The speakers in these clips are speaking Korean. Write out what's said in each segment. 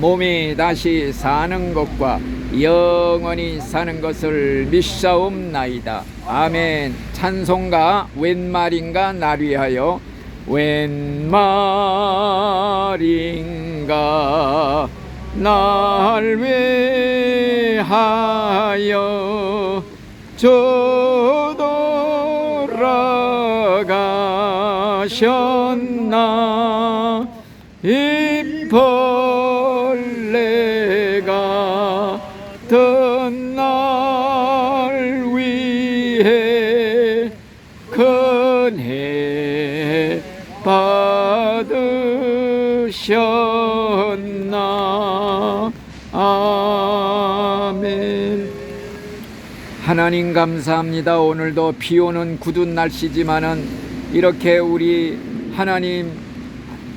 몸이 다시 사는 것과 영원히 사는 것을 믿사옵나이다. 아멘. 찬송가 웬 말인가 날 위하여 웬 말인가 날 위하여 저 돌아가셨나 이벌 아멘 하나님 감사합니다. 오늘도 비 오는 굳은 날씨지만은 이렇게 우리 하나님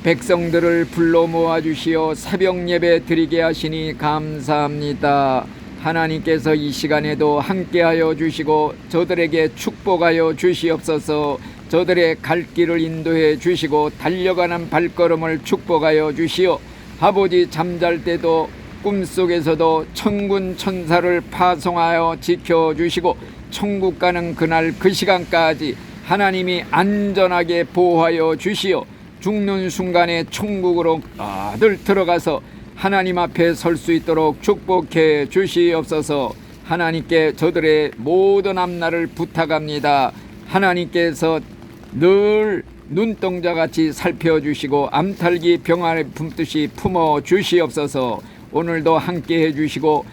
백성들을 불러 모아 주시어 새벽 예배 드리게 하시니 감사합니다. 하나님께서 이 시간에도 함께하여 주시고 저들에게 축복하여 주시옵소서. 저들의 갈 길을 인도해 주시고 달려가는 발걸음을 축복하여 주시어 아버지 잠잘 때도 꿈속에서도 천군 천사를 파송하여 지켜주시고 천국 가는 그날 그 시간까지 하나님이 안전하게 보호하여 주시어 죽는 순간에 천국으로 다들 들어가서 하나님 앞에 설 수 있도록 축복해 주시옵소서. 하나님께 저들의 모든 앞날을 부탁합니다. 하나님께서 늘 눈동자같이 살펴주시고 암탈기 병아리 품듯이 품어 주시옵소서 오늘도 함께 해주시고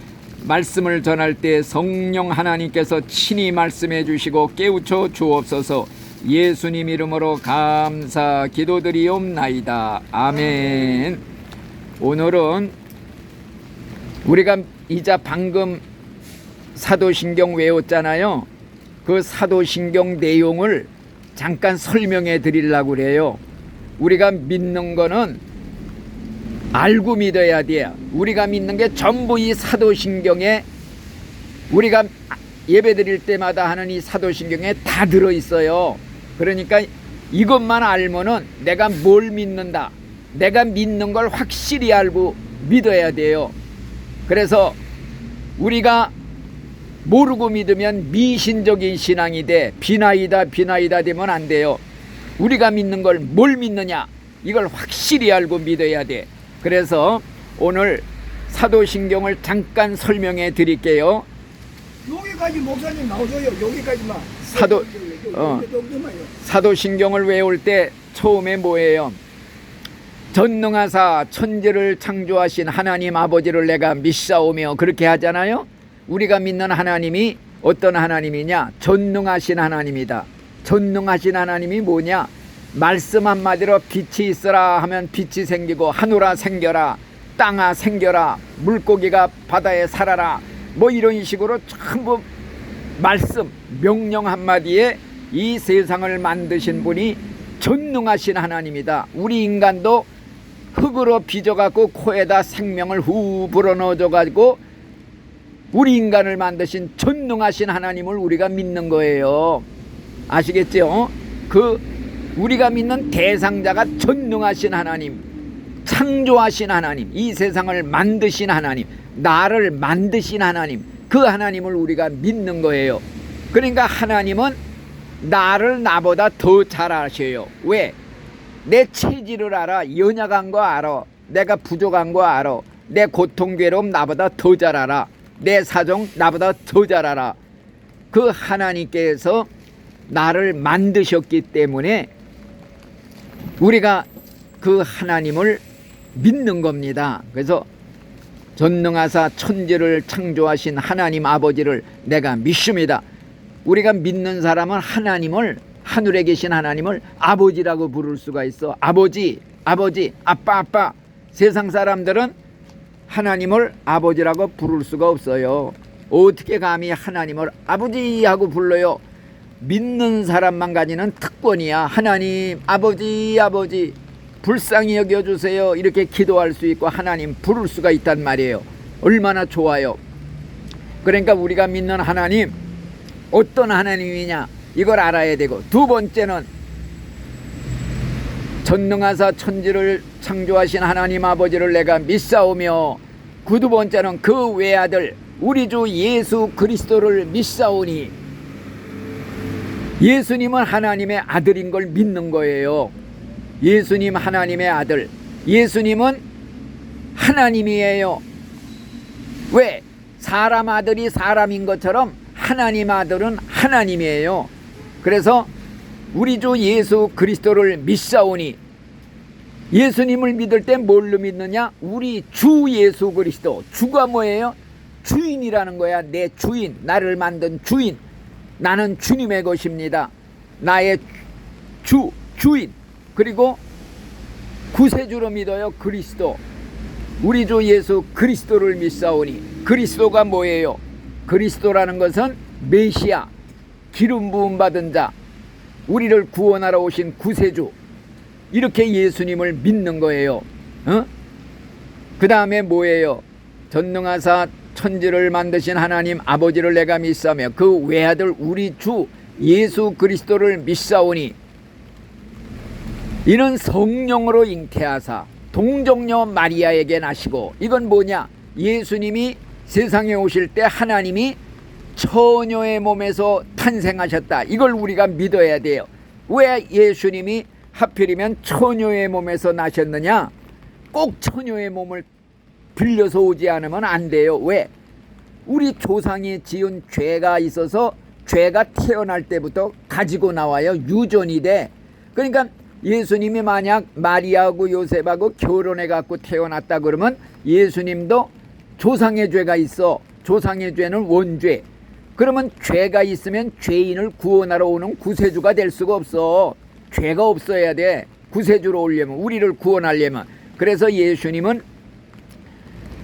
말씀을 전할 때 성령 하나님께서 친히 말씀해 주시고 깨우쳐 주옵소서. 예수님 이름으로 감사 기도드리옵나이다. 아멘. 오늘은 우리가 이자 방금 사도신경 외웠잖아요? 그 사도신경 내용을 잠깐 설명해 드리려고 그래요. 우리가 믿는 거는 알고 믿어야 돼요. 우리가 믿는 게 전부 이 사도신경에 우리가 예배 드릴 때마다 하는 이 사도신경에 다 들어 있어요. 그러니까 이것만 알면은 내가 뭘 믿는다. 내가 믿는 걸 확실히 알고 믿어야 돼요. 그래서 우리가 모르고 믿으면 미신적인 신앙이 돼 비나이다 비나이다 되면 안 돼요. 우리가 믿는 걸 뭘 믿느냐 이걸 확실히 알고 믿어야 돼. 그래서 오늘 사도신경을 잠깐 설명해 드릴게요. 여기까지 목사님 나오줘요. 여기까지만. 사도- 어. 사도신경을 외울 때 처음에 뭐예요? 전능하사 천지를 창조하신 하나님 아버지를 내가 믿사오며 그렇게 하잖아요. 우리가 믿는 하나님이 어떤 하나님이냐? 전능하신 하나님이다. 전능하신 하나님이 뭐냐? 말씀 한마디로 빛이 있어라 하면 빛이 생기고 하늘아 생겨라 땅아 생겨라 물고기가 바다에 살아라 뭐 이런 식으로 전부 말씀 명령 한마디에 이 세상을 만드신 분이 전능하신 하나님이다. 우리 인간도 흙으로 빚어갖고 코에다 생명을 후 불어넣어줘가지고 우리 인간을 만드신 전능하신 하나님을 우리가 믿는 거예요. 아시겠죠? 그 우리가 믿는 대상자가 전능하신 하나님, 창조하신 하나님, 이 세상을 만드신 하나님, 나를 만드신 하나님, 그 하나님을 우리가 믿는 거예요. 그러니까 하나님은 나를 나보다 더 잘 아셔요. 왜? 내 체질을 알아. 연약한 거 알아. 내가 부족한 거 알아. 내 고통 괴로움 나보다 더 잘 알아. 내 사정 나보다 더 잘 알아. 그 하나님께서 나를 만드셨기 때문에 우리가 그 하나님을 믿는 겁니다. 그래서 전능하사 천지를 창조하신 하나님 아버지를 내가 믿습니다. 우리가 믿는 사람은 하나님을 하늘에 계신 하나님을 아버지라고 부를 수가 있어. 아버지, 아버지, 아빠, 아빠. 세상 사람들은 하나님을 아버지라고 부를 수가 없어요. 어떻게 감히 하나님을 아버지 하고 불러요? 믿는 사람만 가지는 특권이야. 하나님, 아버지, 아버지, 불쌍히 여겨주세요. 이렇게 기도할 수 있고 하나님 부를 수가 있단 말이에요. 얼마나 좋아요. 그러니까 우리가 믿는 하나님, 어떤 하나님이냐, 이걸 알아야 되고, 두 번째는 전능하사 천지를 창조하신 하나님 아버지를 내가 믿사오며, 그 두 번째는 그 외아들, 우리 주 예수 그리스도를 믿사오니, 예수님은 하나님의 아들인 걸 믿는 거예요. 예수님 하나님의 아들. 예수님은 하나님이에요. 왜? 사람 아들이 사람인 것처럼 하나님 아들은 하나님이에요. 그래서 우리 주 예수 그리스도를 믿사오니 예수님을 믿을 때 뭘로 믿느냐? 우리 주 예수 그리스도. 주가 뭐예요? 주인이라는 거야. 내 주인. 나를 만든 주인. 나는 주님의 것입니다. 나의 주, 주인. 그리고 구세주로 믿어요. 그리스도. 우리 주 예수 그리스도를 믿사오니 그리스도가 뭐예요? 그리스도라는 것은 메시아, 기름 부음 받은 자, 우리를 구원하러 오신 구세주. 이렇게 예수님을 믿는 거예요. 어? 그 다음에 뭐예요? 전능하사 천지를 만드신 하나님 아버지를 내가 믿사며 그 외아들 우리 주 예수 그리스도를 믿사오니 이는 성령으로 잉태하사 동정녀 마리아에게 나시고 이건 뭐냐? 예수님이 세상에 오실 때 하나님이 처녀의 몸에서 탄생하셨다. 이걸 우리가 믿어야 돼요. 왜 예수님이 하필이면 처녀의 몸에서 나셨느냐? 꼭 처녀의 몸을 빌려서 오지 않으면 안 돼요 왜 우리 조상이 지은 죄가 있어서 죄가 태어날 때부터 가지고 나와요 유전이 돼 그러니까 예수님이 만약 마리아하고 요셉하고 결혼해 갖고 태어났다 그러면 예수님도 조상의 죄가 있어. 조상의 죄는 원죄. 그러면 죄가 있으면 죄인을 구원하러 오는 구세주가 될 수가 없어. 죄가 없어야 돼. 구세주로 오려면 우리를 구원하려면. 그래서 예수님은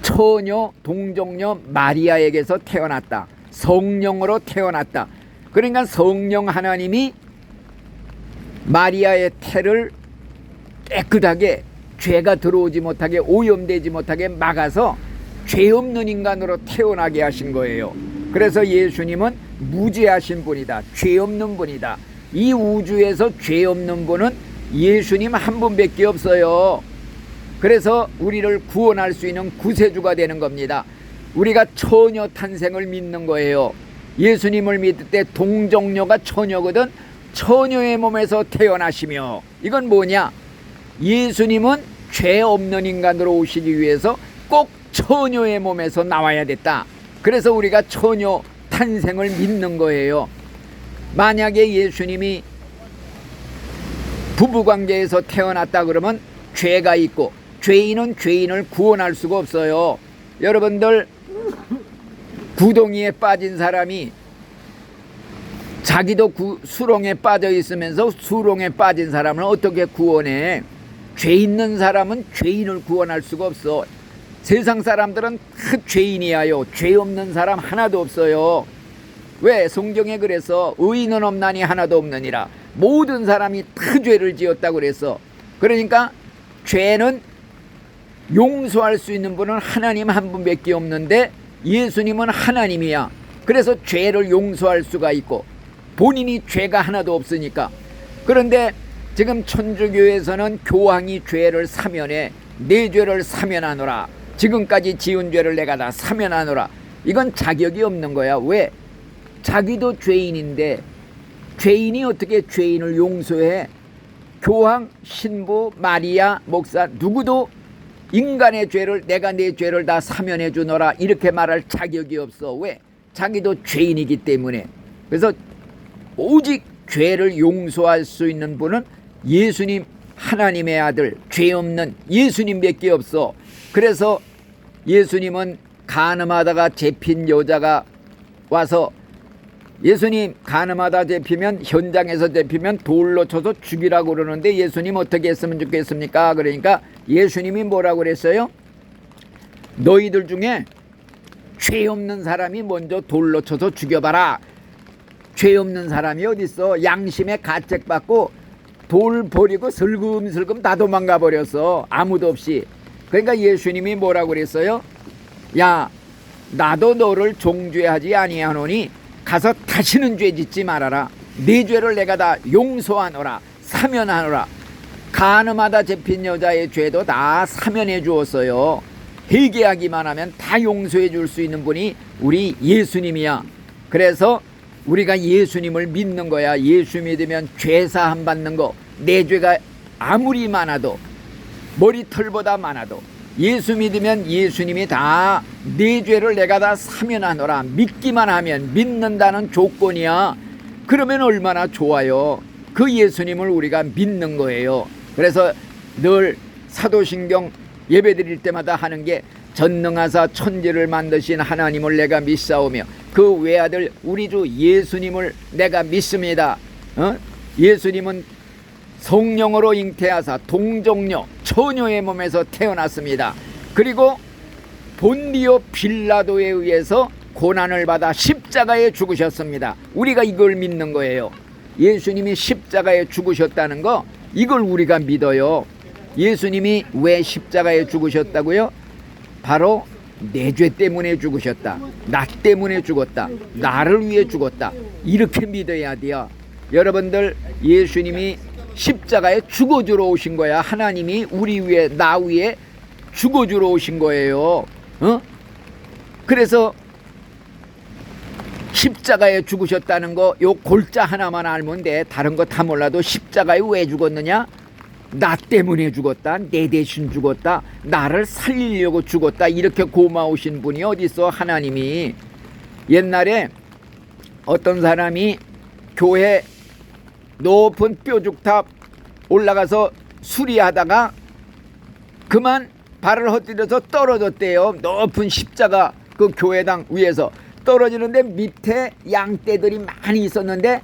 처녀 동정녀 마리아에게서 태어났다. 성령으로 태어났다. 그러니까 성령 하나님이 마리아의 태를 깨끗하게 죄가 들어오지 못하게 오염되지 못하게 막아서 죄 없는 인간으로 태어나게 하신 거예요. 그래서 예수님은 무죄하신 분이다. 죄 없는 분이다. 이 우주에서 죄 없는 분은 예수님 한 분밖에 없어요. 그래서 우리를 구원할 수 있는 구세주가 되는 겁니다. 우리가 처녀 탄생을 믿는 거예요. 예수님을 믿을 때 동정녀가 처녀거든 처녀의 몸에서 태어나시며 이건 뭐냐? 예수님은 죄 없는 인간으로 오시기 위해서 꼭 처녀의 몸에서 나와야 됐다. 그래서 우리가 처녀 탄생을 믿는 거예요. 만약에 예수님이 부부 관계에서 태어났다 그러면 죄가 있고 죄인은 죄인을 구원할 수가 없어요. 여러분들 구덩이에 빠진 사람이 자기도 구, 수렁에 빠져 있으면서 수렁에 빠진 사람을 어떻게 구원해? 죄 있는 사람은 죄인을 구원할 수가 없어. 세상 사람들은 다 죄인이야요. 죄 없는 사람 하나도 없어요. 왜? 성경에 그래서 의인은 없나니 하나도 없느니라. 모든 사람이 다 죄를 지었다고 그래서. 그러니까 죄는 용서할 수 있는 분은 하나님 한 분밖에 없는데 예수님은 하나님이야. 그래서 죄를 용서할 수가 있고 본인이 죄가 하나도 없으니까. 그런데 지금 천주교에서는 교황이 죄를 사면해 내 죄를 사면하노라. 지금까지 지은 죄를 내가 다 사면하노라. 이건 자격이 없는 거야. 왜? 자기도 죄인인데 죄인이 어떻게 죄인을 용서해? 교황, 신부, 마리아, 목사 누구도 인간의 죄를 내가 내 죄를 다 사면해 주노라 이렇게 말할 자격이 없어. 왜? 자기도 죄인이기 때문에. 그래서 오직 죄를 용서할 수 있는 분은 예수님 하나님의 아들 죄 없는 예수님밖에 없어. 그래서 예수님은 가늠하다가 잡힌 여자가 와서 예수님 가늠하다 잡히면 현장에서 잡히면 돌로 쳐서 죽이라고 그러는데 예수님 어떻게 했으면 좋겠습니까? 그러니까 예수님이 뭐라고 그랬어요? 너희들 중에 죄 없는 사람이 먼저 돌로 쳐서 죽여봐라. 죄 없는 사람이 어딨어? 양심에 가책받고 돌 버리고 슬금슬금 다 도망가 버렸어. 아무도 없이. 그러니까 예수님이 뭐라고 그랬어요? 야, 나도 너를 종죄하지 아니하노니 가서 다시는 죄 짓지 말아라. 네 죄를 내가 다 용서하노라. 사면하노라. 가늠하다 잡힌 여자의 죄도 다 사면해 주었어요. 회개하기만 하면 다 용서해 줄 수 있는 분이 우리 예수님이야. 그래서 우리가 예수님을 믿는 거야. 예수 믿으면 죄 사함 받는 거. 내 죄가 아무리 많아도 머리털보다 많아도 예수 믿으면 예수님이 다 내 죄를 내가 다 사면하노라 믿기만 하면 믿는다는 조건이야 그러면 얼마나 좋아요 그 예수님을 우리가 믿는 거예요 그래서 늘 사도신경 예배 드릴 때마다 하는 게 전능하사 천지를 만드신 하나님을 내가 믿사오며 그 외아들 우리 주 예수님을 내가 믿습니다 어? 예수님은 성령으로 잉태하사 동정녀 처녀의 몸에서 태어났습니다. 그리고 본디오 빌라도에 의해서 고난을 받아 십자가에 죽으셨습니다. 우리가 이걸 믿는 거예요. 예수님이 십자가에 죽으셨다는 거 이걸 우리가 믿어요. 예수님이 왜 십자가에 죽으셨다고요? 바로 내 죄 때문에 죽으셨다. 나 때문에 죽었다. 나를 위해 죽었다. 이렇게 믿어야 돼요. 여러분들 예수님이 십자가에 죽어주러 오신 거야. 하나님이 우리 위에 나 위에 죽어주러 오신 거예요. 어? 그래서 십자가에 죽으셨다는 거 요 골자 하나만 알면 돼. 다른 거 다 몰라도 십자가에 왜 죽었느냐? 나 때문에 죽었다. 내 대신 죽었다. 나를 살리려고 죽었다. 이렇게 고마우신 분이 어디 있어? 하나님이 옛날에 어떤 사람이 교회 높은 뾰죽탑 올라가서 수리하다가 그만 발을 헛디뎌서 떨어졌대요. 높은 십자가 그 교회당 위에서 떨어지는데 밑에 양떼들이 많이 있었는데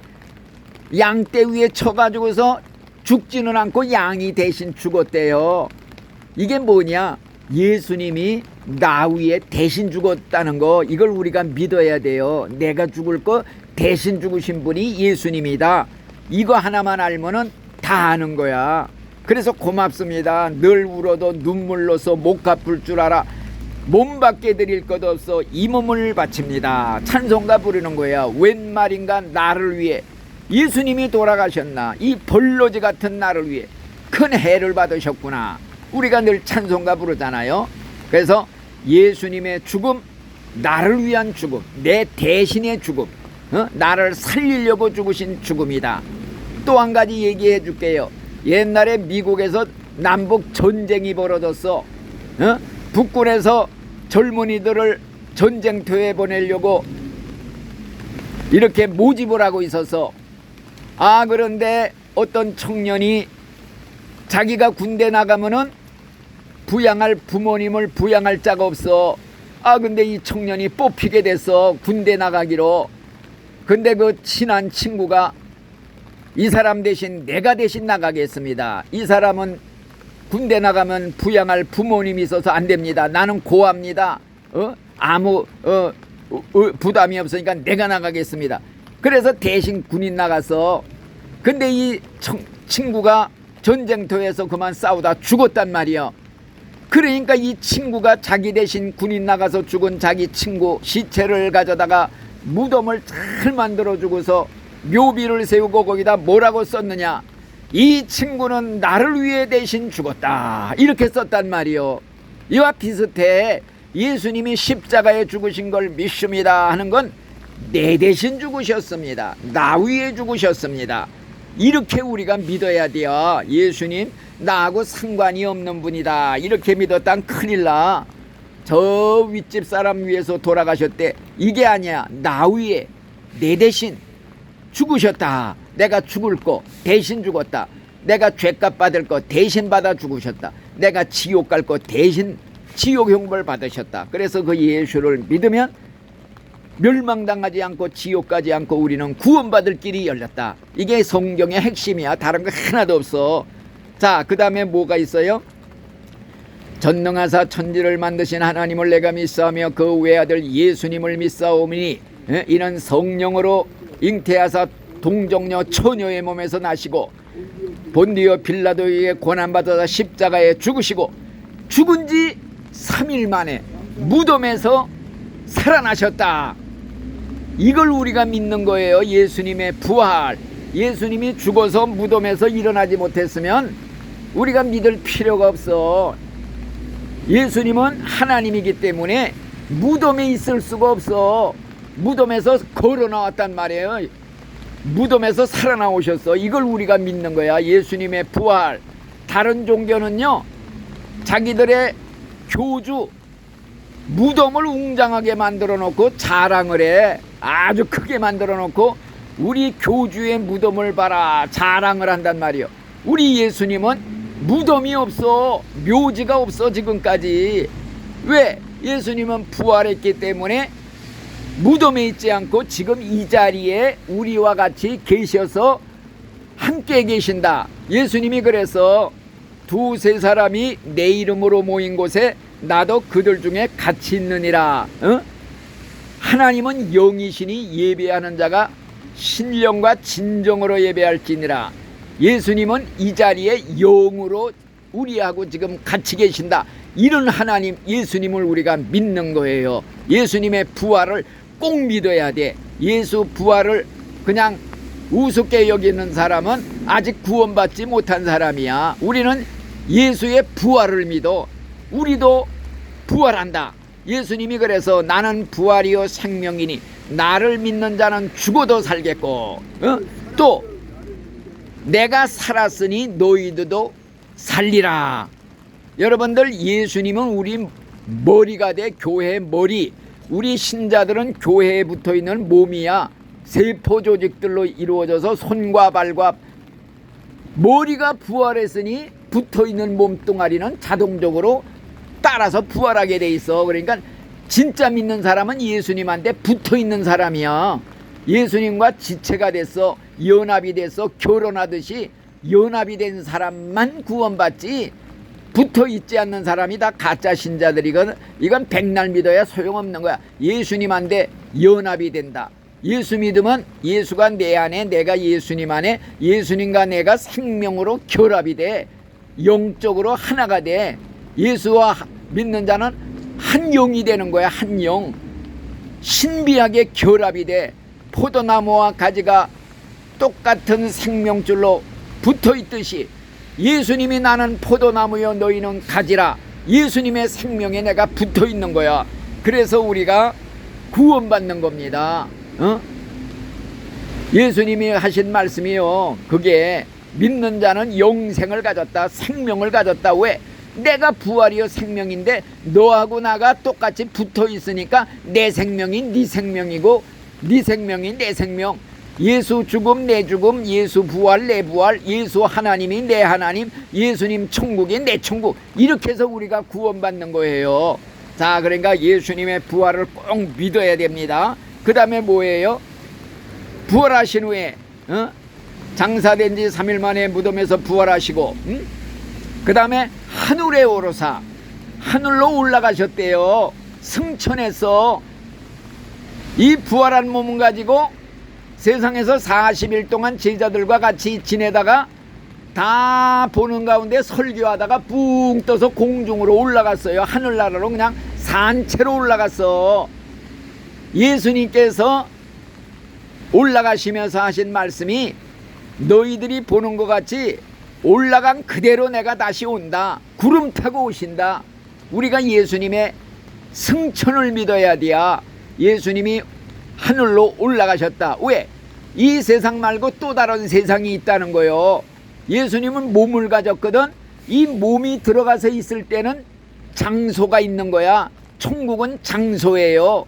양떼 위에 쳐가지고서 죽지는 않고 양이 대신 죽었대요. 이게 뭐냐? 예수님이 나 위에 대신 죽었다는 거 이걸 우리가 믿어야 돼요. 내가 죽을 거 대신 죽으신 분이 예수님이다. 이거 하나만 알면은 다 아는 거야. 그래서 고맙습니다. 늘 울어도 눈물로서 못 갚을 줄 알아. 몸 밖에 드릴 것 없어 이 몸을 바칩니다. 찬송가 부르는 거야. 웬 말인가 나를 위해 예수님이 돌아가셨나 이 벌로지 같은 나를 위해 큰 해를 받으셨구나. 우리가 늘 찬송가 부르잖아요. 그래서 예수님의 죽음, 나를 위한 죽음, 내 대신의 죽음, 어? 나를 살리려고 죽으신 죽음이다. 또 한 가지 얘기해 줄게요. 옛날에 미국에서 남북 전쟁이 벌어졌어. 어? 북군에서 젊은이들을 전쟁터에 보내려고 이렇게 모집을 하고 있어서 아 그런데 어떤 청년이 자기가 군대 나가면은 부양할 부모님을 부양할 자가 없어. 아 근데 이 청년이 뽑히게 됐어 군대 나가기로. 근데 그 친한 친구가 이 사람 대신 내가 대신 나가겠습니다. 이 사람은 군대 나가면 부양할 부모님이 있어서 안 됩니다. 나는 고합니다. 어? 아무 어, 어, 어, 부담이 없으니까 내가 나가겠습니다. 그래서 대신 군인 나가서 근데 이 청, 친구가 전쟁터에서 그만 싸우다 죽었단 말이야. 그러니까 이 친구가 자기 대신 군인 나가서 죽은 자기 친구 시체를 가져다가 무덤을 잘 만들어 주고서 묘비를 세우고 거기다 뭐라고 썼느냐 이 친구는 나를 위해 대신 죽었다. 이렇게 썼단 말이요. 이와 비슷해 예수님이 십자가에 죽으신 걸 믿습니다 하는 건 내 대신 죽으셨습니다. 나 위해 죽으셨습니다. 이렇게 우리가 믿어야 돼요. 예수님 나하고 상관이 없는 분이다. 이렇게 믿었단 큰일 나. 저 윗집 사람 위해서 돌아가셨대. 이게 아니야. 나 위에 내 대신 죽으셨다. 내가 죽을 거 대신 죽었다. 내가 죄값 받을 거 대신 받아 죽으셨다. 내가 지옥 갈 거 대신 지옥 형벌 받으셨다. 그래서 그 예수를 믿으면 멸망당하지 않고 지옥 가지 않고 우리는 구원받을 길이 열렸다. 이게 성경의 핵심이야. 다른 거 하나도 없어. 자, 그 다음에 뭐가 있어요? 전능하사 천지를 만드신 하나님을 내가 믿사오며 그 외아들 예수님을 믿사오니 예? 이는 성령으로 잉태하사 동정녀 처녀의 몸에서 나시고 본디오 빌라도에게 고난받아서 십자가에 죽으시고 죽은 지 3일 만에 무덤에서 살아나셨다. 이걸 우리가 믿는 거예요. 예수님의 부활. 예수님이 죽어서 무덤에서 일어나지 못했으면 우리가 믿을 필요가 없어. 예수님은 하나님이기 때문에 무덤에 있을 수가 없어. 무덤에서 걸어 나왔단 말이에요. 무덤에서 살아나오셨어. 이걸 우리가 믿는 거야. 예수님의 부활. 다른 종교는요, 자기들의 교주, 무덤을 웅장하게 만들어 놓고 자랑을 해. 아주 크게 만들어 놓고 우리 교주의 무덤을 봐라. 자랑을 한단 말이요. 우리 예수님은 무덤이 없어. 묘지가 없어, 지금까지. 왜? 예수님은 부활했기 때문에 무덤에 있지 않고 지금 이 자리에 우리와 같이 계셔서 함께 계신다. 예수님이 그래서 두세 사람이 내 이름으로 모인 곳에 나도 그들 중에 같이 있느니라. 어? 하나님은 영이시니 예배하는 자가 신령과 진정으로 예배할지니라. 예수님은 이 자리에 영으로 우리하고 지금 같이 계신다. 이런 하나님 예수님을 우리가 믿는 거예요. 예수님의 부활을 꼭 믿어야 돼. 예수 부활을 그냥 우습게 여기는 사람은 아직 구원받지 못한 사람이야. 우리는 예수의 부활을 믿어. 우리도 부활한다. 예수님이 그래서 나는 부활이요 생명이니 나를 믿는 자는 죽어도 살겠고 어? 또 내가 살았으니 너희들도 살리라. 여러분들 예수님은 우리 머리가 돼 교회 머리. 우리 신자들은 교회에 붙어 있는 몸이야. 세포 조직들로 이루어져서 손과 발과 머리가 부활했으니 붙어 있는 몸뚱아리는 자동적으로 따라서 부활하게 돼 있어. 그러니까 진짜 믿는 사람은 예수님한테 붙어 있는 사람이야. 예수님과 지체가 됐어. 연합이 됐어. 결혼하듯이 연합이 된 사람만 구원받지 붙어 있지 않는 사람이 다 가짜 신자들이거든. 이건 백날 믿어야 소용없는 거야. 예수님한테 연합이 된다. 예수 믿으면 예수가 내 안에 내가 예수님 안에 예수님과 내가 생명으로 결합이 돼. 영적으로 하나가 돼. 예수와 믿는 자는 한 영이 되는 거야. 한 영. 신비하게 결합이 돼. 포도나무와 가지가 똑같은 생명줄로 붙어 있듯이 예수님이 나는 포도나무여 너희는 가지라. 예수님의 생명에 내가 붙어 있는 거야. 그래서 우리가 구원받는 겁니다. 어? 예수님이 하신 말씀이요. 그게 믿는 자는 영생을 가졌다 생명을 가졌다. 왜? 내가 부활이요 생명인데 너하고 나가 똑같이 붙어 있으니까 내 생명이 네 생명이고 네 생명이 내 생명 예수 죽음 내 죽음 예수 부활 내 부활 예수 하나님이 내 하나님 예수님 천국이 내 천국. 이렇게 해서 우리가 구원받는 거예요. 자 그러니까 예수님의 부활을 꼭 믿어야 됩니다. 그 다음에 뭐예요? 부활하신 후에 어? 장사된 지 3일 만에 무덤에서 부활하시고 음? 그 다음에 하늘에 오르사 하늘로 올라가셨대요. 승천해서 이 부활한 몸을 가지고 세상에서 40일 동안 제자들과 같이 지내다가 다 보는 가운데 설교하다가 붕 떠서 공중으로 올라갔어요. 하늘나라로 그냥 산채로 올라갔어. 예수님께서 올라가시면서 하신 말씀이 너희들이 보는 것 같이 올라간 그대로 내가 다시 온다. 구름 타고 오신다. 우리가 예수님의 승천을 믿어야 돼야 예수님이 하늘로 올라가셨다. 왜? 이 세상 말고 또 다른 세상이 있다는 거요. 예수님은 몸을 가졌거든. 이 몸이 들어가서 있을 때는 장소가 있는 거야. 천국은 장소예요.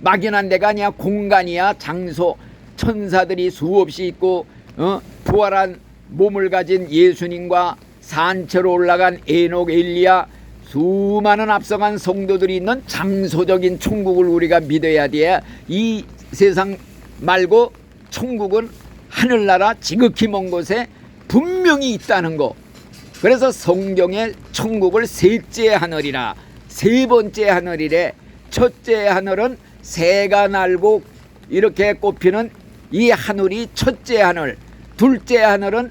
막연한 데가 아니야. 공간이야. 장소. 천사들이 수없이 있고 어? 부활한 몸을 가진 예수님과 산채로 올라간 에녹 엘리야 수많은 앞서간 성도들이 있는 장소적인 천국을 우리가 믿어야 돼. 이 세상 말고 천국은 하늘나라 지극히 먼 곳에 분명히 있다는 거. 그래서 성경에 천국을 셋째 하늘이라 세 번째 하늘이래. 첫째 하늘은 새가 날고 이렇게 꼽히는 이 하늘이 첫째 하늘. 둘째 하늘은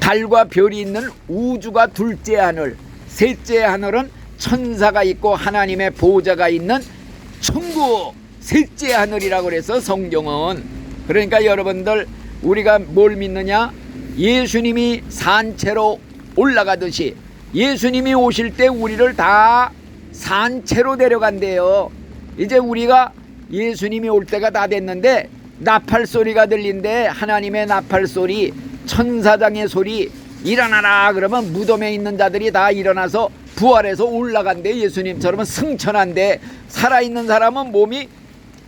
달과 별이 있는 우주가 둘째 하늘, 셋째 하늘은 천사가 있고 하나님의 보좌가 있는 천국, 셋째 하늘이라고 그래서 성경은 그러니까 여러분들 우리가 뭘 믿느냐? 예수님이 산채로 올라가듯이 예수님이 오실 때 우리를 다 산채로 데려간대요. 이제 우리가 예수님이 올 때가 다 됐는데 나팔 소리가 들린데 하나님의 나팔 소리, 천사장의 소리 일어나라 그러면 무덤에 있는 자들이 다 일어나서 부활해서 올라간대 예수님처럼 승천한데 살아있는 사람은 몸이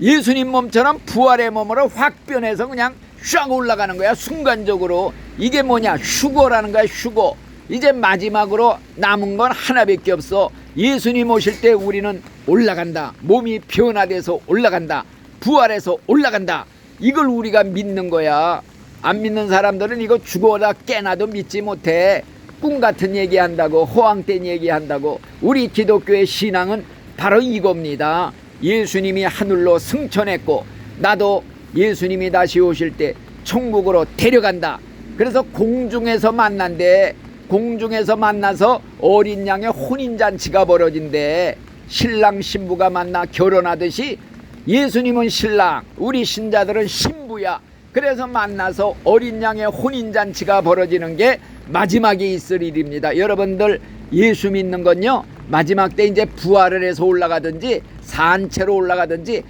예수님 몸처럼 부활의 몸으로 확 변해서 그냥 쫙 올라가는 거야. 순간적으로. 이게 뭐냐? 휴거라는 거야 휴거. 이제 마지막으로 남은 건 하나밖에 없어. 예수님 오실 때 우리는 올라간다. 몸이 변화돼서 올라간다. 부활해서 올라간다. 이걸 우리가 믿는 거야. 안 믿는 사람들은 이거 죽어라 깨나도 믿지 못해. 꿈 같은 얘기한다고 호황된 얘기한다고. 우리 기독교의 신앙은 바로 이겁니다 예수님이 하늘로 승천했고 나도 예수님이 다시 오실 때 천국으로 데려간다. 그래서 공중에서 만난대. 공중에서 만나서 어린 양의 혼인 잔치가 벌어진대. 신랑 신부가 만나 결혼하듯이 예수님은 신랑, 우리 신자들은 신부야. 그래서 만나서 어린 양의 혼인 잔치가 벌어지는 게 마지막에 있을 일입니다. 여러분들 예수 믿는 건요. 마지막 때 이제 부활을 해서 올라가든지 산채로 올라가든지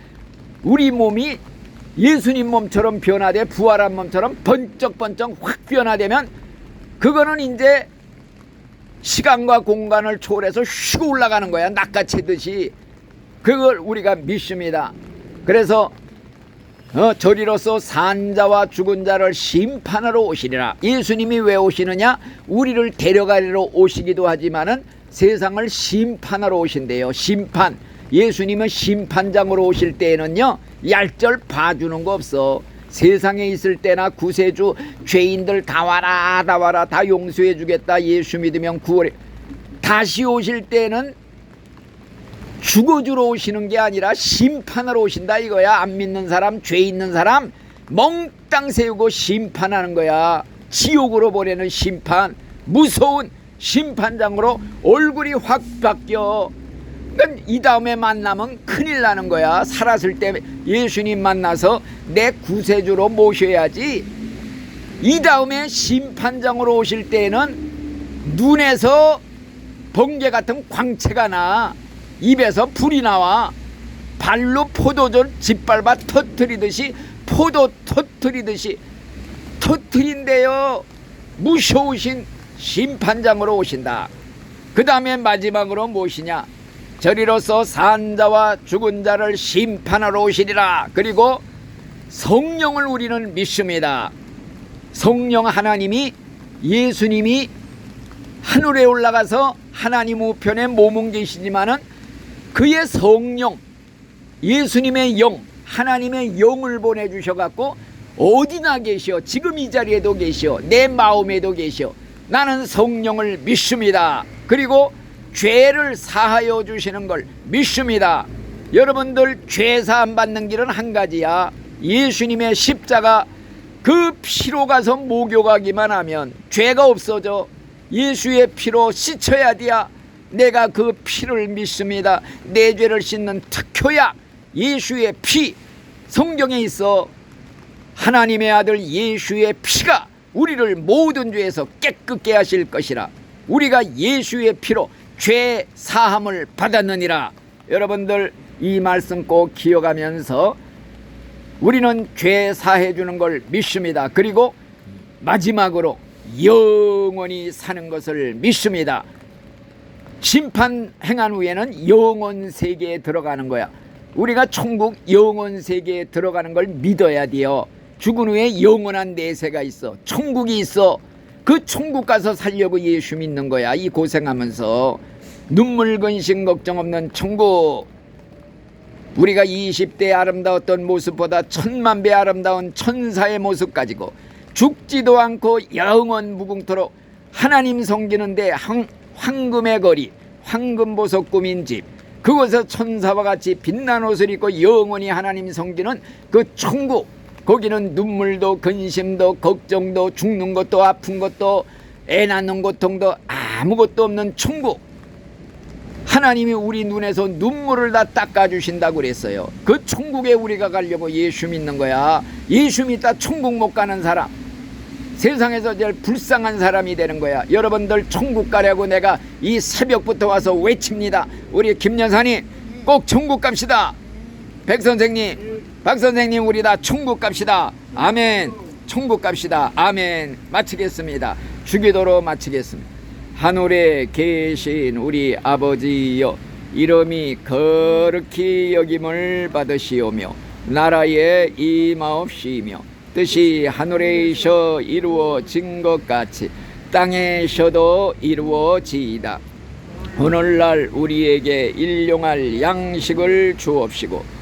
우리 몸이 예수님 몸처럼 변화돼 부활한 몸처럼 번쩍번쩍 확 변화되면 그거는 이제 시간과 공간을 초월해서 쉬고 올라가는 거야 낚아채듯이. 그걸 우리가 믿습니다. 그래서 어, 저리로서 산자와 죽은 자를 심판하러 오시리라. 예수님이 왜 오시느냐? 우리를 데려가리러 오시기도 하지만은 세상을 심판하러 오신대요. 심판. 예수님은 심판장으로 오실 때에는요 얄짤 봐주는 거 없어. 세상에 있을 때나 구세주 죄인들 다 와라 다 와라 다 용서해 주겠다. 예수 믿으면 구원해 다시 오실 때는 죽어주러 오시는 게 아니라 심판하러 오신다 이거야. 안 믿는 사람 죄 있는 사람 멍땅 세우고 심판하는 거야. 지옥으로 보내는 심판. 무서운 심판장으로 얼굴이 확 바뀌어 이 다음에 만나면 큰일 나는 거야. 살았을 때 예수님 만나서 내 구세주로 모셔야지. 이 다음에 심판장으로 오실 때에는 눈에서 번개 같은 광채가 나. 입에서 불이 나와. 발로 포도를 짓밟아 터트리듯이 포도 터트리듯이 터트린대요. 무서우신 심판장으로 오신다. 그 다음에 마지막으로 무엇이냐? 저리로서 산 자와 죽은 자를 심판하러 오시리라. 그리고 성령을 우리는 믿습니다. 성령 하나님이 예수님이 하늘에 올라가서 하나님 우편에 몸은 계시지만은 그의 성령 예수님의 영 하나님의 영을 보내주셔 갖고 어디나 계시오 지금 이 자리에도 계시오 내 마음에도 계시오 나는 성령을 믿습니다 그리고 죄를 사하여 주시는 걸 믿습니다. 여러분들 죄 사함 받는 길은 한 가지야. 예수님의 십자가 그 피로 가서 목욕하기만 하면 죄가 없어져. 예수의 피로 씻어야 돼야 내가 그 피를 믿습니다. 내 죄를 씻는 특효야. 예수의 피 성경에 있어 하나님의 아들 예수의 피가 우리를 모든 죄에서 깨끗게 하실 것이라. 우리가 예수의 피로 죄 사함을 받았느니라. 여러분들 이 말씀 꼭 기억하면서 우리는 죄 사해 주는 걸 믿습니다. 그리고 마지막으로 영원히 사는 것을 믿습니다. 심판 행한 후에는 영원 세계에 들어가는 거야. 우리가 천국 영원 세계에 들어가는 걸 믿어야 돼요. 죽은 후에 영원한 내세가 있어. 천국이 있어. 그 천국 가서 살려고 예수 믿는 거야. 이 고생하면서 눈물 근심 걱정 없는 천국. 우리가 20대 아름다웠던 모습보다 천만 배 아름다운 천사의 모습 가지고 죽지도 않고 영원 무궁토록 하나님 섬기는데 황, 황금의 거리, 황금보석 꾸민 집, 그곳에 천사와 같이 빛난 옷을 입고 영원히 하나님 섬기는 그 천국. 거기는 눈물도 근심도 걱정도 죽는 것도 아픈 것도 애 낳는 고통도 아무것도 없는 천국. 하나님이 우리 눈에서 눈물을 다 닦아주신다고 그랬어요. 그 천국에 우리가 가려고 예수 믿는 거야. 예수 믿다 천국 못 가는 사람. 세상에서 제일 불쌍한 사람이 되는 거야. 여러분들 천국 가려고 내가 이 새벽부터 와서 외칩니다. 우리 김 여사님 꼭 천국 갑시다. 백 선생님, 박 선생님 우리 다 천국 갑시다. 아멘. 천국 갑시다. 아멘. 마치겠습니다. 주기도로 마치겠습니다. 하늘에 계신 우리 아버지여 이름이 거룩히 여김을 받으시오며 나라에 임하옵시며 뜻이 하늘에서 이루어진 것 같이 땅에서도 이루어지이다. 오늘날 우리에게 일용할 양식을 주옵시고